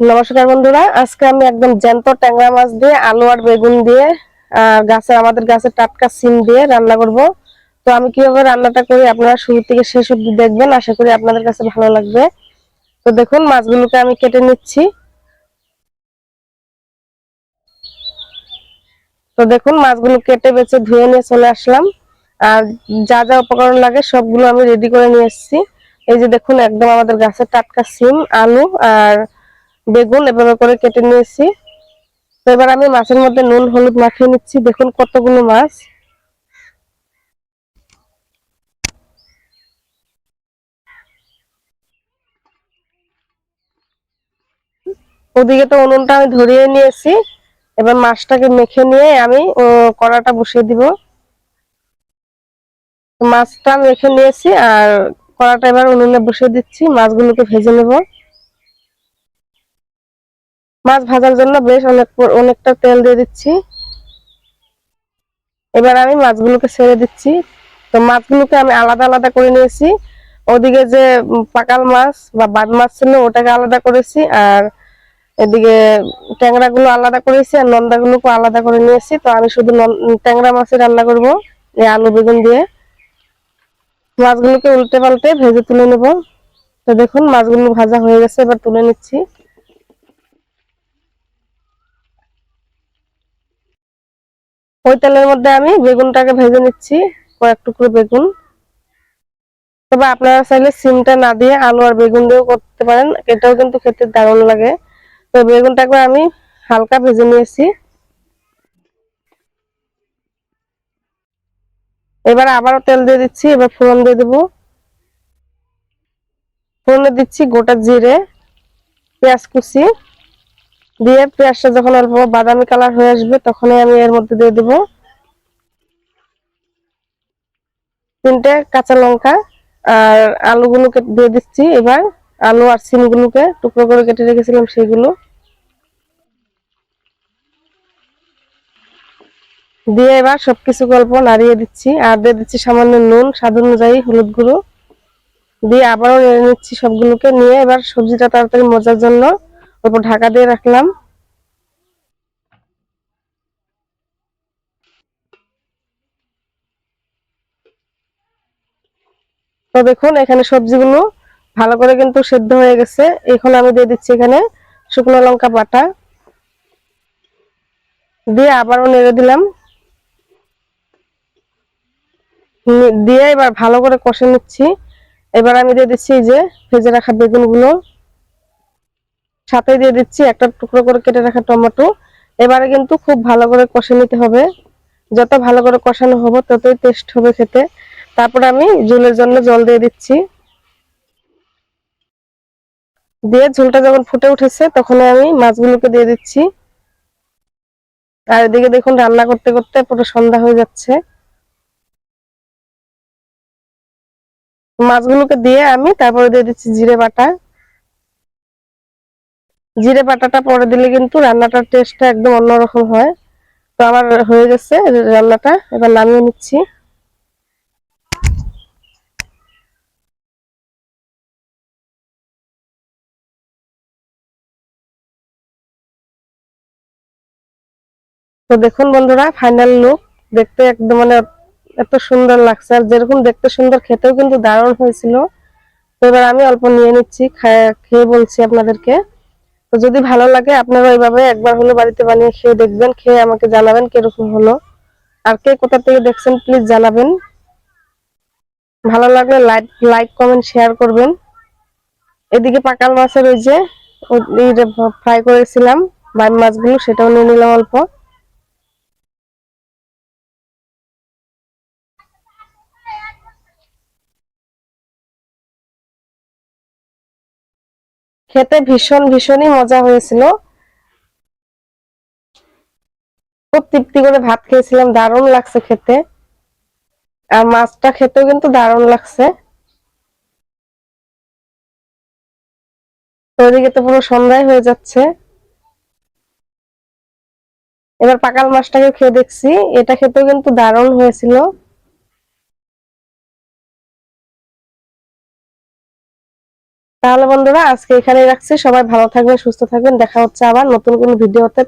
নমস্কার বন্ধুরা, আজকে আমি একদম জ্যান্ত ট্যাংরা মাছ দিয়ে, আলু আর বেগুন দিয়ে, আর গাছের আমাদের গাছের টাটকা সিম দিয়ে রান্না করব। তো আমি কীভাবে রান্নাটা করি আপনারা শুরু থেকে শেষ অব্দি দেখবেন। আশা করি আপনাদের কাছে ভালো লাগবে। তো দেখুন, মাছগুলোকে আমি কেটে নিচ্ছি। তো দেখুন, মাছগুলো কেটে বেছে ধুয়ে নিয়ে চলে আসলাম। আর যা যা উপকরণ লাগে সবগুলো আমি রেডি করে নিয়ে এসেছি। এই যে দেখুন, একদম আমাদের গাছের টাটকা সিম, আলু আর বেগুন এভাবে করে কেটে নিয়েছি। তো এবার আমি মাছের মধ্যে নুন, হলুদ মাখিয়ে নিচ্ছি। দেখুন কতগুলো মাছ। ওদিকে তো উনুনটা আমি ধরিয়ে নিয়েছি। এবার মাছটাকে মেখে নিয়ে আমি কড়াটা বসিয়ে দিব। মাছটা মেখে নিয়েছি আর কড়াটা এবার উনুনে বসিয়ে দিচ্ছি। মাছগুলোকে ভেজে নেব। মাছ ভাজার জন্য বেশ অনেক অনেকটা তেল দিয়ে দিচ্ছি। এবার আমি মাছগুলোকে ছেড়ে দিচ্ছি। তো মাছগুলোকে আমি আলাদা আলাদা করে নিয়েছি। ওদিকে যে পাকাল মাছ বা বাদ মাছ ছিল, ওটাকে আলাদা করেছি আর এদিকে ট্যাংরা গুলো আলাদা করেছি আর নন্দা গুলোকে আলাদা করে নিয়েছি। তো আমি শুধু ট্যাংরা মাছের রান্না করব, এই আলু বেগুন দিয়ে। মাছগুলোকে উল্টে পাল্টে ভেজে তুলে নেব। তো দেখুন, মাছগুলো ভাজা হয়ে গেছে, এবার তুলে নিচ্ছি। ওই তেলের মধ্যে আমি বেগুনটাকে ভেজে নিচ্ছি, কয়েক টুকরো বেগুন। তবে আপনারা চাইলে সিমটা না দিয়ে আলু আর বেগুন দিয়েও করতে পারেন, এটাও কিন্তু খেতে দারুণ লাগে। তো বেগুনটাকে আমি হালকা ভেজে নিয়েছি। এবার আবারও তেল দিয়ে দিচ্ছি, এবার ফোড়ন দিয়ে দেবো। ফোড়নে দিচ্ছি গোটা জিরে, পেঁয়াজ কুচি দিয়ে পেঁয়াজটা যখন অল্প বাদামি কালার হয়ে আসবে, তখনই আমি এর মধ্যে দিয়ে দেবো তিনটে কাঁচা লঙ্কা আর আলুগুলোকে দিয়ে দিচ্ছি। এবার আলু আর সিমগুলোকে টুকরো করে কেটে রেখেছিলাম সেগুলো। দিয়ে এবার সবকিছু গল্প নাড়িয়ে দিচ্ছি আর দিয়ে দিচ্ছি সামান্য নুন, স্বাদ অনুযায়ী হলুদ গুঁড়ো। দিয়ে আবারও নিচ্ছি সবগুলোকে। নিয়ে এবার সবজিটা তাড়াতাড়ি মজার জন্য অল্প ঢাকা দিয়ে রাখলাম। তো দেখুন, এখানে সবজিগুলো ভালো করে কিন্তু সেদ্ধ হয়ে গেছে। এখন আমি দিয়ে দিচ্ছি এখানে শুকনো লঙ্কা বাটা। দিয়ে আবারও নেড়ে দিলাম। দিয়ে এবার ভালো করে কষে নিচ্ছি। এবার আমি দিয়ে দিচ্ছি যে ভেজে রাখা বেগুনগুলো। সাথে দিয়ে দিচ্ছি একটা টুকরো করে কেটে রাখা টমেটো। এবারে কিন্তু খুব ভালো করে কষে নিতে হবে। যত ভালো করে কষানো হবে, ততই টেস্ট হবে খেতে। তারপর আমি ঝোলের জন্য জল দিয়ে দিচ্ছি। দিয়ে ঝোলটা যখন ফুটে উঠেছে তখন আমি মাছগুলোকে দিয়ে দিচ্ছি। আর এদিকে দেখুন, রান্না করতে করতে পুরো সন্ধ্যা হয়ে যাচ্ছে। মাছগুলোকে দিয়ে আমি তারপরে দিয়ে দিচ্ছি জিরে বাটা। জিরে বাটাটা পরে দিলে কিন্তু রান্নাটার টেস্টটা একদম অন্যরকম হয়। তো আমার হয়ে গেছে রান্নাটা, এবার নামিয়ে নিচ্ছি। তো দেখুন বন্ধুরা ফাইনাল লুক দেখতে একদম মানে এত সুন্দর লাগছে, আর যেরকম দেখতে সুন্দর, খেতেও কিন্তু দারুণ হয়েছিল। তো এবার আমি অল্প নিয়ে নিচ্ছি খেয়ে বলছি আপনাদেরকে। তো যদি ভালো লাগে, আপনারা ওইভাবে একবার হলো বাড়িতে বানিয়ে খেয়ে দেখবেন, খেয়ে আমাকে জানাবেন কীরকম হলো। আর কে কোথা থেকে দেখছেন প্লিজ জানাবেন। ভালো লাগলে লাইক লাইক কমেন্ট শেয়ার করবেন। এদিকে পাকাল মাছের ওই যে ফ্রাই করেছিলাম বাইম মাছগুলো, সেটাও নিয়ে নিলাম অল্প। খেতে ভীষণ ভীষণই মজা হয়েছিল। খুব তৃপ্তি করে ভাত খেয়েছিলাম, দারুণ লাগছে খেতে। আর মাছটা খেতেও কিন্তু দারুণ লাগছে। তো ওইদিকে তো পুরো সন্ধ্যায় হয়ে যাচ্ছে। এবার পাকাল মাছটাকে খেয়ে দেখছি, এটা খেতেও কিন্তু দারুণ হয়েছিল। তাহলে বন্ধুরা, আজকে এখানেই রাখছি। সবাই ভালো থাকবেন, সুস্থ থাকবেন। দেখা হচ্ছে আবার নতুন কোনো ভিডিওতে।